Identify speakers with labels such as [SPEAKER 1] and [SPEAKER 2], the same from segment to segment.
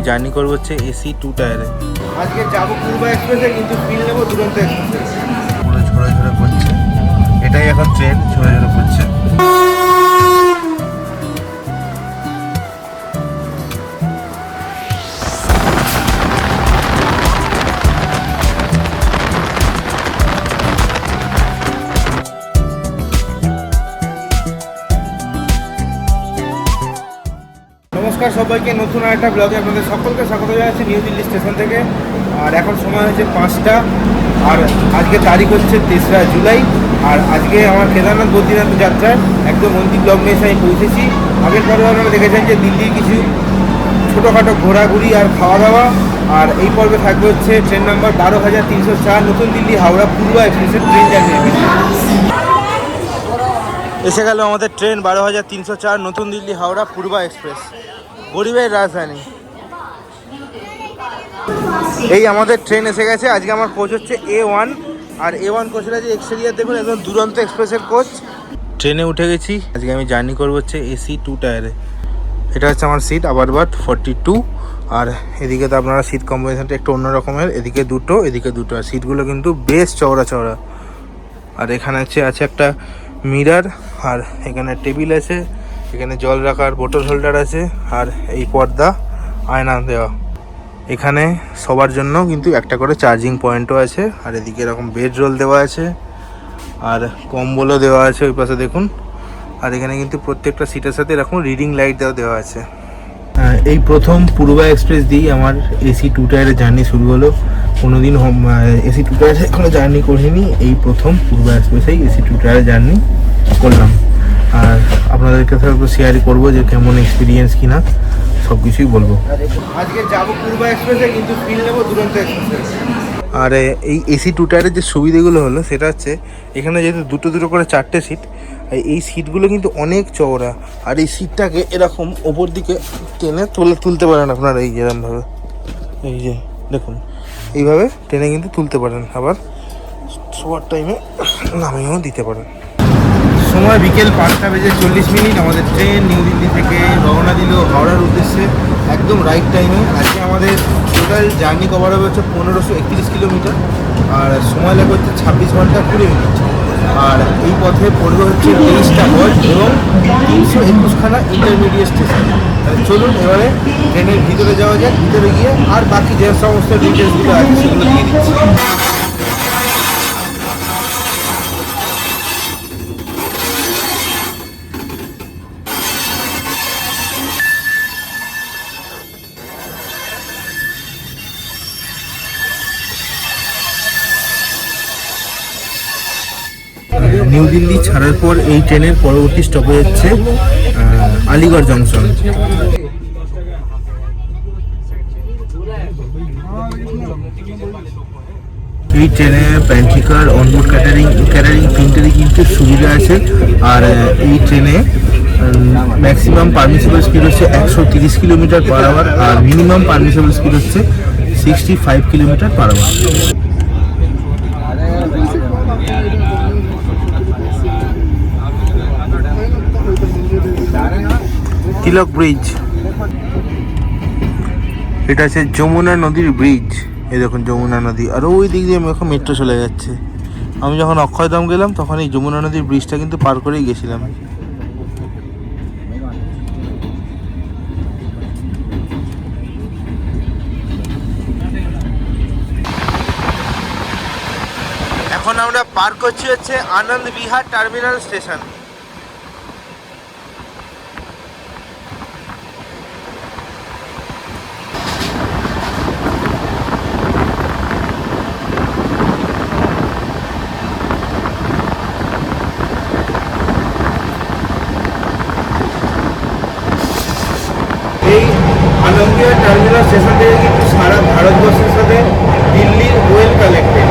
[SPEAKER 1] আমি জার্নি করব হচ্ছে এসি টু টায়ারে।
[SPEAKER 2] আজকে যাব পূর্ব এক্সপ্রেসে কিন্তু ফিল নেব দুরন্ত এক্সপ্রেসে।
[SPEAKER 1] পুরো ঝরে ঝরে পড়ছে এটাই এখন ট্রেন ঝরে ঝরে পড়ছে
[SPEAKER 2] সবাইকে নতুন একটা ব্লগে আপনাদের সকলকে স্বাগত জানাচ্ছি নিউ দিল্লি স্টেশন থেকে। আর এখন সময় হচ্ছে পাঁচটা। আর আজকে তারিখ হচ্ছে তেসরা জুলাই। আর আজকে আমার কেদারনাথ বদ্রীনাথ যাত্রায় একদম অন্তিম ব্লগ নিয়ে এসে আমি পৌঁছেছি। আগের পর্বে আপনারা দেখেছেন যে দিল্লির কিছু ছোটোখাটো ঘোরাঘুরি আর খাওয়া দাওয়া আর এই পর্বে থাকবে হচ্ছে ট্রেন নাম্বার বারো হাজার তিনশো চার, নতুন দিল্লি হাওড়া পূর্ব এক্সপ্রেসের ট্রেন জার্নি।
[SPEAKER 1] এসে গেল আমাদের ট্রেন বারো হাজার তিনশো চার, নতুন দিল্লি হাওড়া পূর্বা এক্সপ্রেস। গরিবের রাজধানী। এই আমাদের ট্রেন এসে গেছে। আজকে আমার কোচ হচ্ছে এ ওয়ান আর এ ওয়ান কোচের আছে এক্সটেরিয়ার দেখুন, একদম দুরন্ত এক্সপ্রেসের কোচ ট্রেনে উঠে গেছি। আজকে আমি জার্নি করব হচ্ছে এসি টু টায়ারে এটা হচ্ছে আমার সিট আবার বাট ফর্টি টু আর এদিকে তো আপনারা সিট কম্বিনেশনটা একটু অন্য রকমের। এদিকে দুটো এদিকে দুটো। আর সিটগুলো কিন্তু বেশ চওড়া চওড়া। আর এখানে হচ্ছে, আছে একটা মিরার আর এখানে টেবিল আছে। এখানে জল রাখার বোতল হোল্ডার আছে আর এই পর্দা আয়না দেওয়া। এখানে সবার জন্য কিন্তু একটা করে চার্জিং পয়েন্টও আছে আর এদিকে এরকম বেড রোল দেওয়া আছে আর কম্বলও দেওয়া আছে ওই পাশে দেখুন। আর এখানে কিন্তু প্রত্যেকটা সিটের সাথে এরকম রিডিং লাইট দেওয়া দেওয়া আছে। এই প্রথম পূর্বা এক্সপ্রেস দিয়েই আমার এসি টু টায়ারের জার্নি শুরু হলো। কোনোদিন এসি টু টায়ারে এখনও জার্নি করিনি, এই প্রথম পূর্বা এক্সপ্রেসেই এসি টু টায়ারে জার্নি করলাম। আর আপনাদেরকে সাথে শেয়ার করব যে কেমন এক্সপিরিয়েন্স কিনা সব কিছুই বলব।
[SPEAKER 2] আজকে যাব পূর্ব এক্সপ্রেসে কিন্তু ফিল নেব দুরন্ত এক্সপ্রেসে
[SPEAKER 1] আর এই এসি টু টায়ারের যে সুবিধেগুলো হলো সেটা হচ্ছে এখানে যেহেতু দুটো দুটো করে চারটে সিট এই সিটগুলো কিন্তু অনেক চওড়া। আর এই সিটটাকে এরকম ওপর দিকে টেনে তুলে তুলতে পারেন আপনারা এই যেরকমভাবে এই যে দেখুন এইভাবে টেনে কিন্তু তুলতে পারেন। আবার শোয়ার টাইমে নামিয়েও দিতে পারেন।
[SPEAKER 2] সময় বিকেল পাঁচটা বেজে চল্লিশ মিনিট আমাদের ট্রেন নিউ দিল্লি থেকে রওনা দিল হাওড়ার উদ্দেশ্যে, একদম রাইট টাইমে আজকে আমাদের টোটাল জার্নি কভার হবে হচ্ছে পনেরোশো একত্রিশ কিলোমিটার, আর সময় লাগবে হচ্ছে ছাব্বিশ ঘণ্টা কুড়ি মিনিট। আর এই পথে পড়বে হচ্ছে তেইশটা বল এবং তিনশো একুশখানা ইন্টারমিডিয়েট স্টেশন চলুন এবারে ট্রেনের ভিতরে যাওয়া যাক, ভিতরে গিয়ে আর বাকি যে সমস্ত ডিটেলসগুলো আছে সেগুলো দিয়ে দিচ্ছি।
[SPEAKER 1] দিল্লি ছাড়ার পর এই ট্রেনের পরবর্তী স্টপেজ হচ্ছে আলিগড় জংশন এই ট্রেনে pantry car onboard catering catering তিনটেরই কিন্তু সুবিধা আছে। আর এই ট্রেনে ম্যাক্সিমাম পারমিসেবল স্পিড হচ্ছে একশো তিরিশ কিলোমিটার পার আওয়ার আর মিনিমাম পারমিসেবল স্পিড হচ্ছে sixty five kilometre per hour Tilak bridge. এটা আছে যমুনা নদীর ব্রিজ। এই দেখুন যমুনা নদী। আর ওই দিক দিয়ে এখন মেট্রো চলে যাচ্ছে। আমি যখন অক্ষয়ধাম গেলাম, তখন এই যমুনা নদীর ব্রিজটা কিন্তু পার করেই গেছিলাম। এখন আমরা পার করছি হচ্ছে আনন্দ বিহার টার্মিনাল স্টেশন
[SPEAKER 2] এই আনন্দিয়া টার্মিনাল স্টেশন থেকে কিন্তু সারা ভারতবর্ষের সাথে দিল্লির ওয়েল কালেক্টেড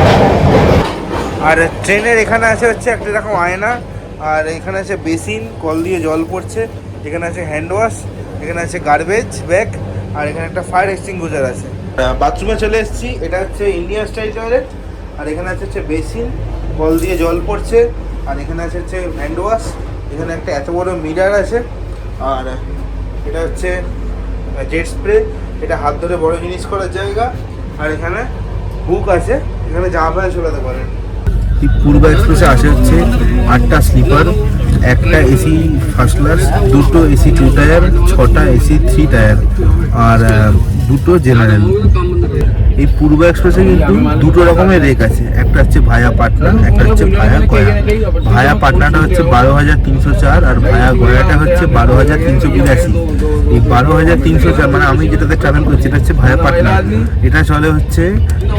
[SPEAKER 1] আর ট্রেনের এখানে আছে হচ্ছে একটা এরকম আয়না আর এখানে আছে বেসিন কল দিয়ে জল পড়ছে এখানে আছে হ্যান্ড ওয়াশ এখানে আছে গার্বেজ ব্যাগ আর এখানে একটা ফায়ার এক্সটিংগুজার আছে। বাথরুমে চলে এসেছি এটা হচ্ছে ইন্ডিয়ান স্টাইল টয়লেট আর এখানে আছে হচ্ছে বেসিন কল দিয়ে জল পড়ছে আর এখানে আছে হচ্ছে হ্যান্ড ওয়াশ এখানে একটা এত বড় মিরার আছে আর এটা হচ্ছে জেট স্প্রে এটা হাত ধরে বড় জিনিস করার জায়গা। আর এখানে বুক আছে, এখানে জামা প্যান্ট চলাতে পারেন। পূর্ব এক্সপ্রেসে আসে হচ্ছে আটটা স্লিপার, একটা এসি ফার্স্ট ক্লাস দুটো এসি টু টায়ার, ছটা এসি থ্রি টায়ার। আর দুটো জেনারেল এই পূর্ব এক্সপ্রেসে কিন্তু দুটো রকমের রেক আছে। একটা হচ্ছে ভায়া পাটনা, একটা হচ্ছে ভায়া গয়া। ভায়া পাটনাটা হচ্ছে বারো হাজার তিনশো চার আর ভায়া গয়াটা হচ্ছে বারো হাজার তিনশো বিরাশি। এই বারো হাজার তিনশো চার মানে আমি যেটাতে ট্রাভেল করছি, এটা হচ্ছে ভায়া পাটনা। এটা চলে হচ্ছে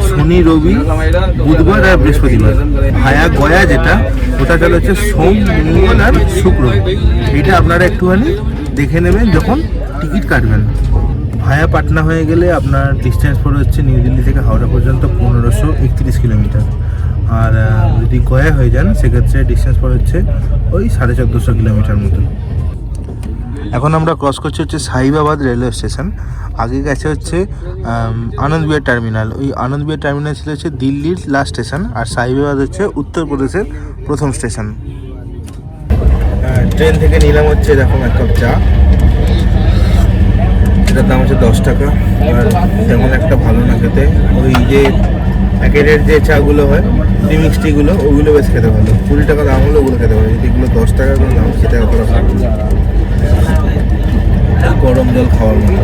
[SPEAKER 1] শনি, রবি, বুধবার আর বৃহস্পতিবার। ভায়া গয়া যেটা, ওটা চলে হচ্ছে সোম, মঙ্গল আর শুক্র। এটা আপনারা একটুখানি দেখে নেবেন যখন টিকিট কাটবেন। ভায়া পাটনা হয়ে গেলে আপনার ডিস্টেন্স পড়ে হচ্ছে নিউ দিল্লি থেকে হাওড়া পর্যন্ত পনেরোশো একত্রিশ কিলোমিটার। আর যদি গয়া হয়ে যান সেক্ষেত্রে ডিস্টেন্স পড়ে হচ্ছে ওই সাড়ে চোদ্দোশো কিলোমিটার মতো। এখন আমরা ক্রস করছি হচ্ছে সাহিবাবাদ রেলওয়ে স্টেশন আগে গেছে হচ্ছে আম, আনন্দ বিহার টার্মিনাল ওই আনন্দ বিহার টার্মিনাল ছিল হচ্ছে দিল্লির লাস্ট স্টেশন আর সাহিবাবাদ হচ্ছে উত্তরপ্রদেশের প্রথম স্টেশন ট্রেন থেকে নিলাম হচ্ছে এরকম এক কাপ চা। এটার দাম হচ্ছে দশ টাকা, আর তেমন একটা ভালো না খেতে। ওই যে প্যাকেটের যে চাগুলো হয় প্রিমিক্স টিগুলো ওগুলো বেশ খেতে ভালো। কুড়ি টাকা দাম হলে ওগুলো খেতে ভালো যদি এগুলো দশ টাকা করে দাম খেতে অতটা গরম জল খাওয়ার মতো।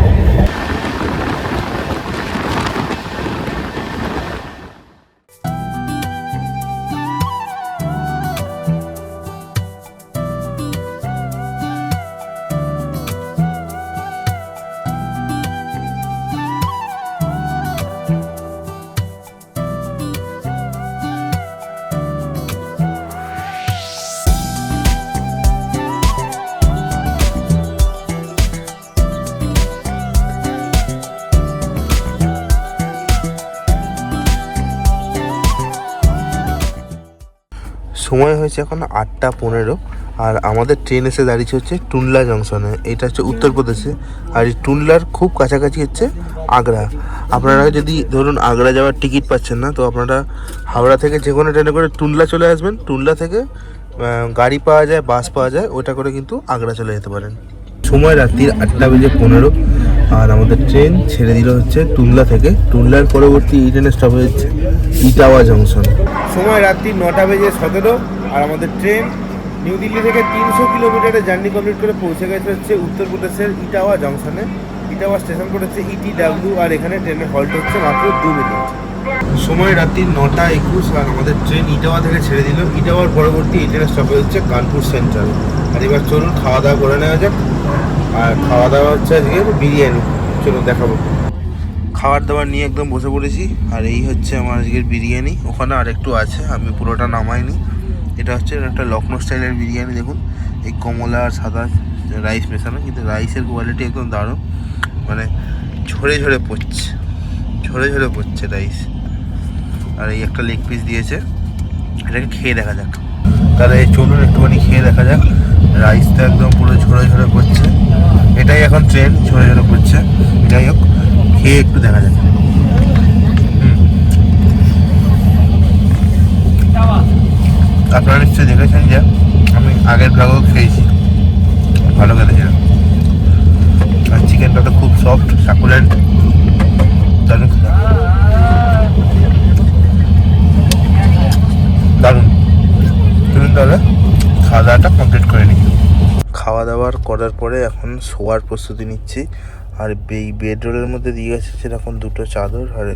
[SPEAKER 1] সময় হয়েছে এখন আটটা পনেরো, আর আমাদের ট্রেন এসে দাঁড়িয়েছে হচ্ছে টুনলা জংশনে এটা হচ্ছে উত্তরপ্রদেশে। আর এই টুনলার খুব কাছাকাছি হচ্ছে আগ্রা। আপনারা যদি ধরুন আগ্রা যাওয়ার টিকিট পাচ্ছেন না, তো আপনারা হাওড়া থেকে যে কোনো ট্রেনে করে টুনলা চলে আসবেন। টুনলা থেকে গাড়ি পাওয়া যায় বাস পাওয়া যায়, ওটা করে কিন্তু আগ্রা চলে যেতে পারেন। সময় রাত্রির আটটা বেজে পনেরো। আর আমাদের ট্রেন ছেড়ে দিল হচ্ছে টুনলা থেকে। টুনলার পরবর্তী এই ট্রেনের স্টপেজ হচ্ছে ইটাওয়া জংশন সময় রাত্রি নটা বেজে সতেরো আর আমাদের ট্রেন নিউ দিল্লি থেকে তিনশো কিলোমিটারের জার্নি কমপ্লিট করে পৌঁছে গেছে হচ্ছে উত্তরপ্রদেশের ইটাওয়া জংশনে ইটাওয়া স্টেশন পড়েছে ইটি ডাব্লিউ আর এখানে ট্রেনের হল্ট হচ্ছে মাত্র দু মিনিট। সময় রাত্রি নটা একুশ আর আমাদের ট্রেন ইটাওয়া থেকে ছেড়ে দিল। ইটাওয়ার পরবর্তী এই ট্রেনের স্টপেজ হচ্ছে কানপুর সেন্ট্রাল আর এবার চলুন খাওয়া দাওয়া করে নেওয়া যাক। আর খাওয়া দাওয়া হচ্ছে আজকে বিরিয়ানি। চলুন দেখাবো। খাবার দাবার নিয়ে একদম বসে পড়েছি। আর এই হচ্ছে আমার আজকের বিরিয়ানি। ওখানে আর একটু আছে, আমি পুরোটা নামাইনি। এটা হচ্ছে একটা লখনৌ স্টাইলের বিরিয়ানি, দেখুন। এই কমলা আর সাদা রাইস মেশানো, কিন্তু রাইসের কোয়ালিটি একদম দারুণ। মানে ঝরে ঝরে পড়ছে। ঝরে ঝরে পড়ছে রাইস। আর এই একটা লেগ পিস দিয়েছে। এটাকে খেয়ে দেখা যাক। তাহলে চলুন একটুখানি খেয়ে দেখা যাক। রাইসটা একদম পুরো ঝরে ঝরে করছে। এটাই এখন ট্রেন ঝরে ঝরে করছে। যাই হোক, খেয়ে একটু দেখা যাক। আপনারা নিশ্চয়ই দেখেছেন যে, আমি আগের ব্লগও খেয়েছি। ভালো খেতেছিলাম আর চিকেনটা তো খুব সফট সাকুলেন্ট দারুণ। দারুণ। চলুন তাহলে। খাওয়া দাওয়াটা কমপ্লিট করে নিই। খাওয়া দাওয়ার করার পরে এখন শোয়ার প্রস্তুতি নিচ্ছি। আর এই বেডরোলের মধ্যে দিয়ে গেছে সেরকম দুটো চাদর আর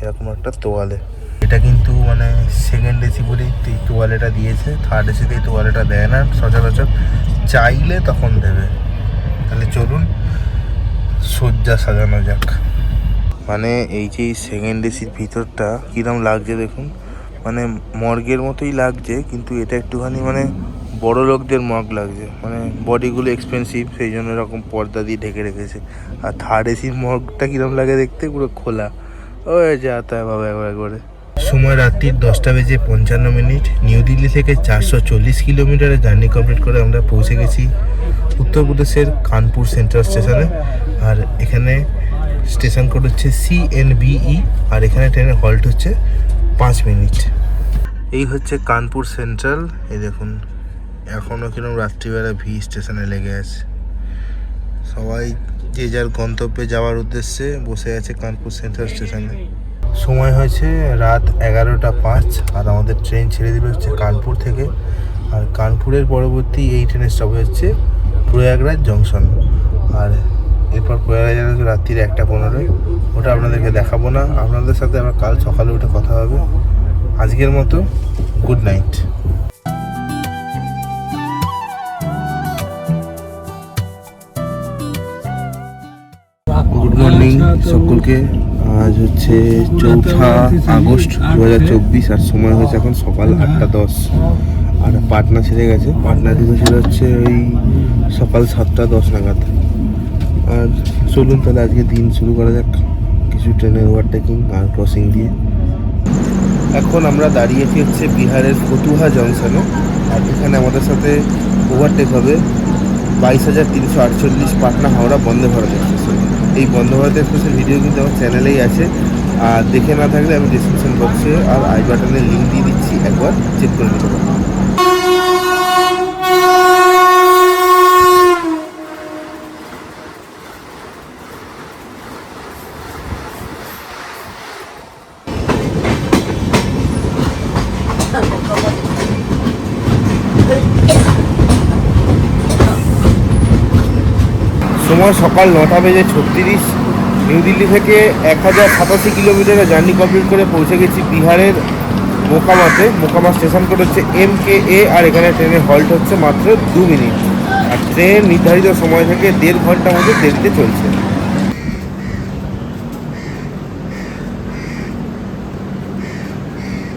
[SPEAKER 1] এরকম একটা তোয়ালে। এটা কিন্তু মানে সেকেন্ড এসি বলেই এই তোয়ালেটা দিয়েছে। থার্ড এসিতে এই তোয়ালেটা দেয় না সচরাচর। চাইলে তখন দেবে। তাহলে চলুন শয্যা সাজানো যাক। মানে এই যে সেকেন্ড এসির ভিতরটা কিরম লাগছে দেখুন। মানে মর্গের মতোই লাগছে, কিন্তু এটা একটুখানি মানে বড় লোকদের মগ লাগছে। মানে বডিগুলো এক্সপেন্সিভ সেই জন্য এরকম পর্দা দিয়ে ঢেকে রেখেছে। আর থার্ড এসির মগটা কীরকম লাগে দেখতে? পুরো খোলা। ও যাতা বাবা একবার করে সময় রাত্রির দশটা বেজে পঞ্চান্ন মিনিট। নিউ দিল্লি থেকে চারশো চল্লিশ কিলোমিটারের জার্নি কমপ্লিট করে আমরা পৌঁছে গেছি উত্তরপ্রদেশের কানপুর সেন্ট্রাল স্টেশনে। আর এখানে স্টেশন কোড হচ্ছে সিএনবিই আর এখানে ট্রেনের হল্ট হচ্ছে পাঁচ মিনিট। এই হচ্ছে কানপুর সেন্ট্রাল। এই দেখুন এখনও কিরম রাত্রিবেলা ভি স্টেশনে লেগে আছে। সবাই যে যার গন্তব্যে যাওয়ার উদ্দেশ্যে বসে আছে কানপুর সেন্ট্রাল স্টেশনে। সময় হয়েছে রাত এগারোটা পাঁচ, আর আমাদের ট্রেন ছেড়ে দিল হচ্ছে কানপুর থেকে। আর কানপুরের পরবর্তী এই ট্রেনের স্টপ হচ্ছে প্রয়াগরাজ জংশন। আর এরপর প্রয়াগরাজ হচ্ছে রাত্রির একটা পনেরোয়। ওটা আপনাদেরকে দেখাবো না। আপনাদের সাথে আমার কাল সকালে উঠে কথা হবে। আজকের মতো গুড নাইট। গুড মর্নিং সকলকে। আজ হচ্ছে চৌঠা আগস্ট দু হাজার চব্বিশ আর সময় হয়েছে এখন সকাল আটটা দশ। আর পাটনা ছেড়ে গেছে। পাটনা থেকে ছিল হচ্ছে ওই সকাল সাতটা দশ নাগাদ। চলুন তাহলে আজকে দিন শুরু করা যাক। কিছু ট্রেনের ওভারটেকিং আর ক্রসিং দিয়ে। এখন আমরা দাঁড়িয়েছি হচ্ছে বিহারের ফতুহা জংশনে। আর এখানে আমাদের সাথে ওভারটেক হবে বাইশ হাজার তিনশো আটচল্লিশ পাটনা হাওড়া বন্দে ভারত এক্সপ্রেসে এই বন্দে ভারত এক্সপ্রেসের ভিডিও কিন্তু আমার চ্যানেলেই আছে। আর দেখে না থাকলে আমি ডিসক্রিপশন বক্সে আর আই বাটনে লিঙ্ক দিয়ে দিচ্ছি, একবার চেক করে নিতে পারেন সময় সকাল নটা বেজে ছত্রিশ নিউ দিল্লি থেকে এক হাজার সাতাশি কিলোমিটারের জার্নি কমপ্লিট করে পৌঁছে গেছি বিহারের মোকামাতে। মোকামা স্টেশন কোড হচ্ছে এম কে এ আর এখানে ট্রেনের হল্ট হচ্ছে মাত্র দু মিনিট। আর ট্রেন নির্ধারিত সময় থেকে দেড় ঘণ্টা মধ্যে দেরিতে চলছে।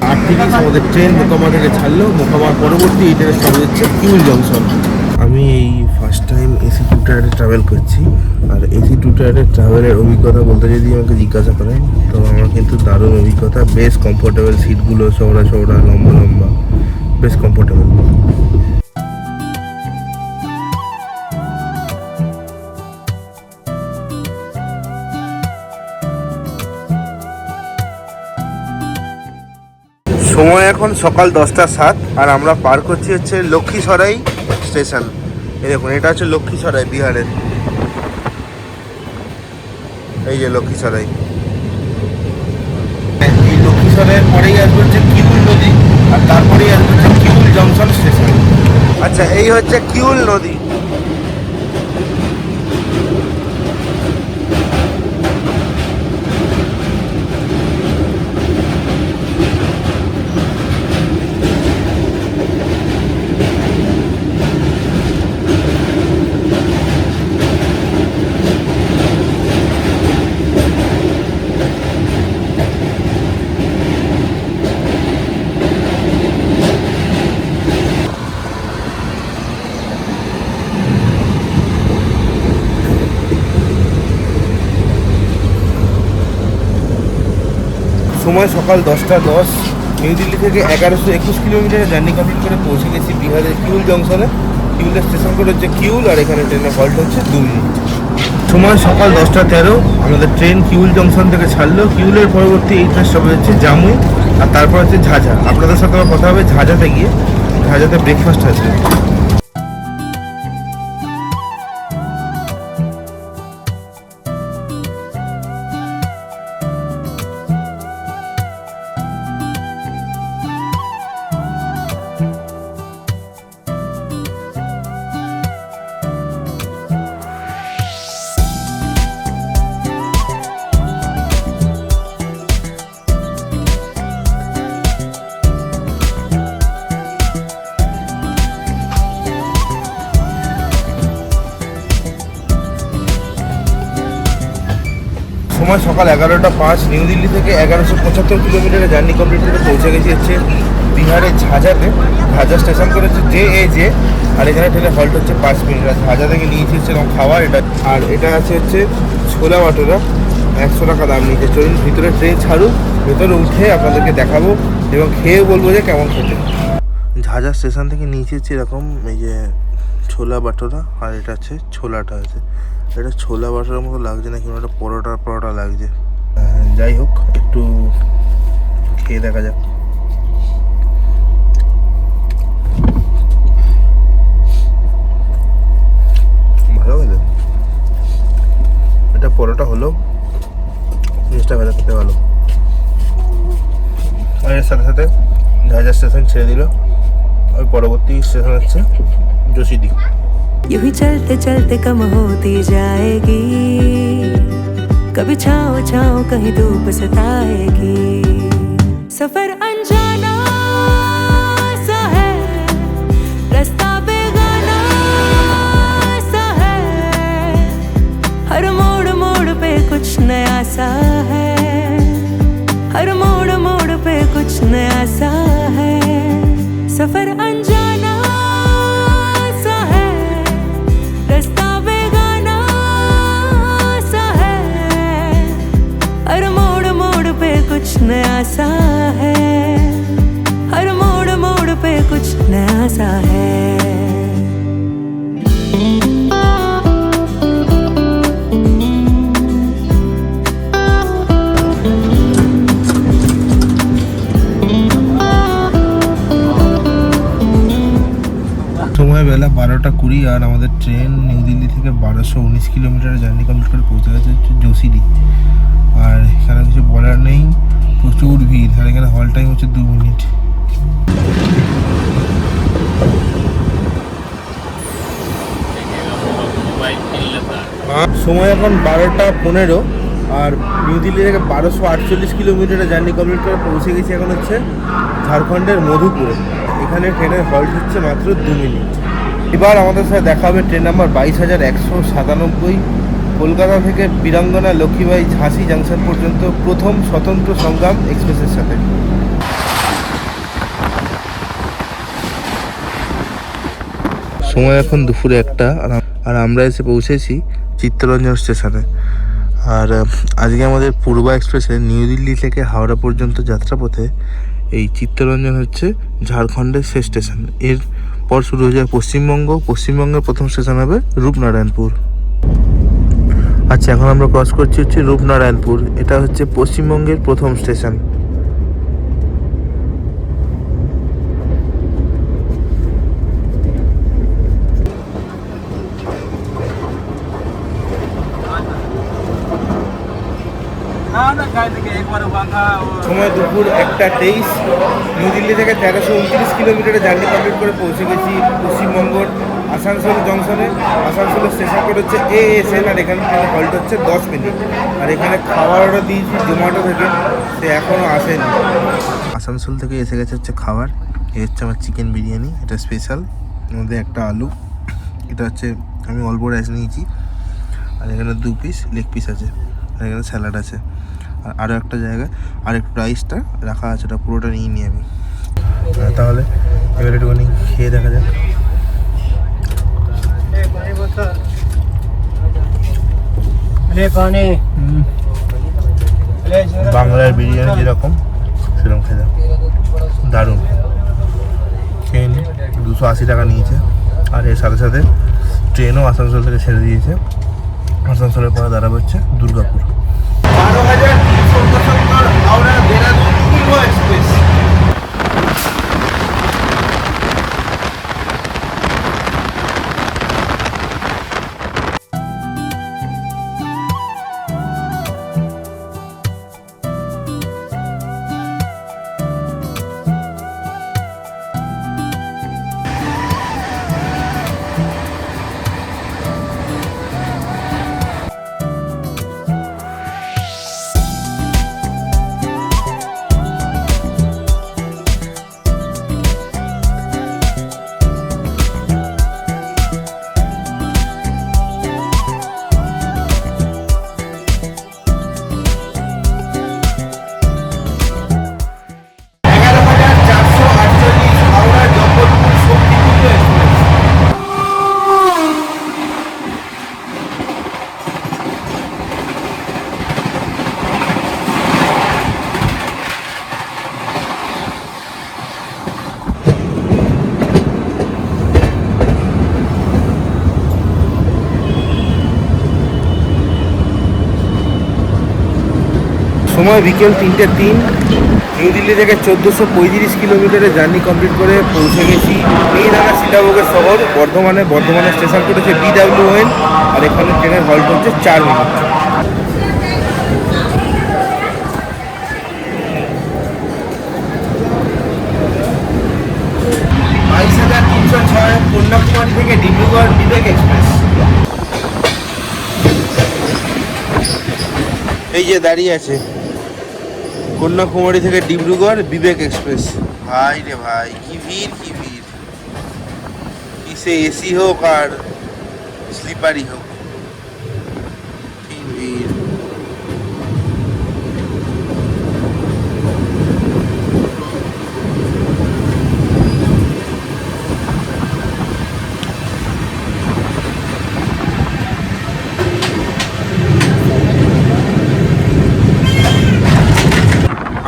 [SPEAKER 1] আট তিরিশ আমাদের ট্রেন মোকামা থেকে ছাড়লো। মোকামার পরবর্তী এই ট্রেনের সঙ্গে হচ্ছে কিউল জংশন আমি এই ফার্স্ট টাইম এসি টু টায়ারে ট্রাভেল করছি। আর এসি টু টায়ারের ট্রাভেলের অভিজ্ঞতা বলতে যদি আমাকে জিজ্ঞাসা করেন, তো আমার কিন্তু দারুণ অভিজ্ঞতা। বেশ কমফোর্টেবল সিটগুলো চৌড়া চৌড়া লম্বা লম্বা, বেশ কমফোর্টেবল সময় এখন সকাল দশটা সাত, আর আমরা পার করছি হচ্ছে লক্ষ্মীসরাই স্টেশন। এই দেখুন এটা হচ্ছে লক্ষ্মী সরাই বিহারের। এই যে লক্ষ্মীসরাই এই লক্ষ্মীসরাইয়ের পরেই আসবে হচ্ছে কিউল নদী আর তারপরেই আসবে হচ্ছে কিউল জংশন স্টেশন। আচ্ছা এই হচ্ছে কিউল নদী। সময় সকাল দশটা দশ, নিউ দিল্লি থেকে এগারোশো একুশ কিলোমিটার জার্নি কমপ্লিট করে পৌঁছে গেছি বিহারের কিউল জংশনে। কিউলের স্টেশন কোড হচ্ছে কিউল আর এখানে ট্রেনের হল্ট হচ্ছে দু মিনিট সময় সকাল দশটা তেরো, আমাদের ট্রেন কিউল জংশন থেকে ছাড়লো। কিউলের পরবর্তী এই ট্রেন স্টপ হচ্ছে জামুই আর তারপর হচ্ছে ঝাঝা। আপনাদের সাথে আমার কথা হবে ঝাঝাতে গিয়ে। ঝাঝাতে ব্রেকফাস্ট আছে সকাল এগারোটা পাঁচ নিউ দিল্লি থেকে এগারোশো পঁচাত্তর কিলোমিটারের জার্নি কমপ্লিট করে পৌঁছে গেছি হচ্ছে বিহারের ঝাঁঝাতে। ঝাঁঝা স্টেশন করে হচ্ছে জে এ জে, আর এখানে ট্রেনে হল্ট হচ্ছে পাঁচ মিনিট। আর ঝাঁঝা থেকে নিয়েছি হচ্ছে এরকম খাবার এটা আর এটা আছে হচ্ছে ছোলা বাটোরা। একশো টাকা দাম নিয়েছে চলুন ভিতরে ট্রেন ছাড়ুক ভেতরে উঠে আপনাদেরকে দেখাবো এবং খেয়ে বলব যে কেমন খেতে। ঝাঁঝা স্টেশন থেকে নিয়েছি হচ্ছে এরকম, এই যে ছোলা বাটোরা, আর এটা হচ্ছে ছোলাটা আছে। এটা ছোলা বাটার মতো লাগছে না কিন্তু একটা পরোটা পরোটা লাগছে। যাই হোক, একটু খেয়ে দেখা যাক। ভালো হয়েছে? এটা পরোটা হলো জিনিসটা ভেজা খেতে ভালো। আর এর সাথে সাথে ঝাঁঝা স্টেশন ছেড়ে দিল। ওই পরবর্তী স্টেশন হচ্ছে যোশীদি
[SPEAKER 3] यूँ ही चलते चलते कम होती जाएगी। कभी छाओ छाओ कहीं धूप सताएगी। सफ़र अनजाना पे सा है। हर मोड़ मोड़ पे कुछ नया सा है। सफ़र नया सा है हर मोड़ मोड़ पे कुछ नया सा है
[SPEAKER 1] সময় বেলা বারোটা কুড়ি আর আমাদের ট্রেন নিউ দিল্লি থেকে বারোশো উনিশ কিলোমিটার জার্নি কমপ্লিট করে পৌঁছে গেছে হচ্ছে যোশীদি আর এখানে কিছু বলার নেই প্রচুর ভিড় আর এখানে হল টাইম হচ্ছে দু মিনিট সময় এখন বারোটা পনেরো, আর নিউ দিল্লি থেকে বারোশো আটচল্লিশ কিলোমিটারের জার্নি কমপ্লিট করে পৌঁছে গেছি এখন হচ্ছে ঝাড়খণ্ডের মধুপুরে। এখানে ট্রেনের হল্ট হচ্ছে মাত্র দু মিনিট এবার আমাদের সাথে দেখা হবে, ট্রেন নাম্বার বাইশ হাজার একশো সাতানব্বই কলকাতা থেকে বীরাঙ্গনা লক্ষ্মীবাই ঝাঁসি জাংশন পর্যন্ত প্রথম স্বতন্ত্র সংগ্রাম এক্সপ্রেসের সাথে। সময় এখন দুপুরে একটা, আর আমরা এসে পৌঁছেছি চিত্তরঞ্জন স্টেশনে। আর আজকে আমাদের পূর্বা এক্সপ্রেসে নিউ দিল্লি থেকে হাওড়া পর্যন্ত যাত্রাপথে এই চিত্তরঞ্জন হচ্ছে ঝাড়খণ্ডের শেষ স্টেশন। এর পর শুরু হয়ে যায় পশ্চিমবঙ্গ। পশ্চিমবঙ্গের প্রথম স্টেশন হবে রূপনারায়ণপুর। আচ্ছা এখন আমরা ক্রস করছি হচ্ছে রূপনারায়ণপুর। এটা হচ্ছে পশ্চিমবঙ্গের প্রথম স্টেশন সময় দুপুর একটা তেইশ। নিউ দিল্লি থেকে তেরোশো উনত্রিশ কিলোমিটারের জার্নি কমপ্লিট করে পৌঁছে গেছি পশ্চিমবঙ্গর আসানসোল জংশনে। আসানসোলের স্টেশন কোড হচ্ছে এ এস এন আর এখানে ট্রেনের হল্ট হচ্ছে দশ মিনিট। আর এখানে খাবার অর্ডার দিয়েছি, জোম্যাটো থেকে। সে এখনও আসেনি। আসানসোল থেকে এসে গেছে হচ্ছে খাবার। এ হচ্ছে আমার চিকেন বিরিয়ানি, এটা স্পেশাল মধ্যে একটা আলু। এটা হচ্ছে আমি অল্প রাইস নিয়েছি। আর এখানে দু পিস লেগ পিস আছে। আর এখানে স্যালাড আছে। আর আরও একটা জায়গায় আর একটু রাইসটা রাখা আছে ওটা পুরোটা নিয়ে নিই আমি। তাহলে এবার একটুখানি খেয়ে দেখা যাক। বাংলার বিরিয়ানি যেরকম সেরকম খেতে দারুণ। খেয়ে নিই দুশো আশি টাকা নিয়েছে। আর এর সাথে সাথে ট্রেনও আসানসোল থেকে ছেড়ে দিয়েছে। আসানসোলের পরে দাঁড়াবে হচ্ছে দুর্গাপুর। বারো হাজার তিনশো উনসত্তর হাওড়া দেরাদুন এক্সপ্রেস। বিকেল তিনটে তিন। নিউ দিল্লি থেকে চোদ্দোশো পঁয়ত্রিশ কিলোমিটারের জার্নি কমপ্লিট করে পৌঁছে গেছি। এই নানা সীতাভোগের শহর, বর্ধমানে। বর্ধমানের স্টেশন করেছে বিডাব্লিউএন আর এখানে ট্রেনের হল্ট হচ্ছে চার মিনিট।
[SPEAKER 2] হাজার তিনশো ছয় থেকে
[SPEAKER 1] এই যে দাঁড়িয়ে আছে। কন্যাকুমারী থেকে ডিব্রুগড়, বিবেক এক্সপ্রেস। ভাই রে ভাই, কি ভিড় কি ভিড়। কিসে এসি হোক আর স্লিপারই হোক কি ভিড়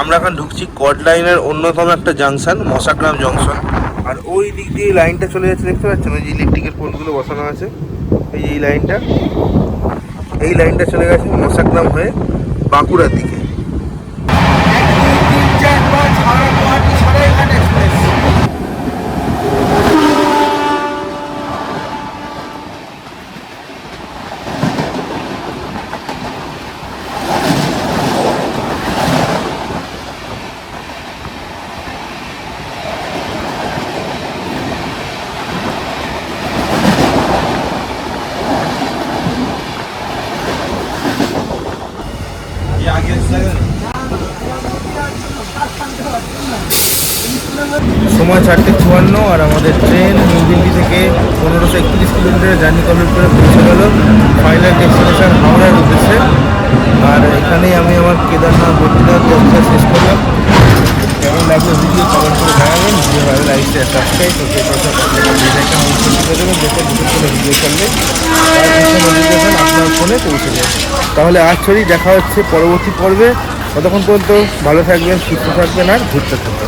[SPEAKER 1] আমরা এখন ঢুকছি কড লাইনের অন্যতম একটা জাংশন মশাগ্রাম জংশন আর ওই দিক দিয়ে লাইনটা চলে যাচ্ছে, দেখতে পাচ্ছেন? ওই যে ইলেকট্রিকের পোলগুলো বসানো আছে। এই এই লাইনটা এই লাইনটা চলে গেছে মশাগ্রাম হয়ে বাঁকুড়ার দিকে
[SPEAKER 2] তিন চার পাঁচ হাওড়া গুয়াহাটি সরাইঘাট এক্সপ্রেস
[SPEAKER 1] সময় চারটে চুয়ান্ন আর আমাদের ট্রেন নিউ দিল্লি থেকে পনেরোশো একত্রিশ কিলোমিটার জার্নি কমপ্লিট করে পৌঁছে গেল ফাইনাল ডেস্টিনেশন হাওড়ার উদ্দেশ্যে। আর এখানেই আমি আমার কেদারনাথ, বদ্রীনাথ যাত্রা শেষ করলাম। কেমন লাগল ভিডিও কমেন্ট করে জানাবেন। ভিডিও ভালো লাগছে সাবস্ক্রাইব তো সেই পাশে করে দেবেন কোনো ভিডিও করলে ফোনে পৌঁছে যায় তাহলে আজ ছড়ি দেখা হচ্ছে পরবর্তী পর্বে। ততক্ষণ পর্যন্ত ভালো থাকবেন, সুস্থ থাকবেন আর ঘুরতে থাকবেন।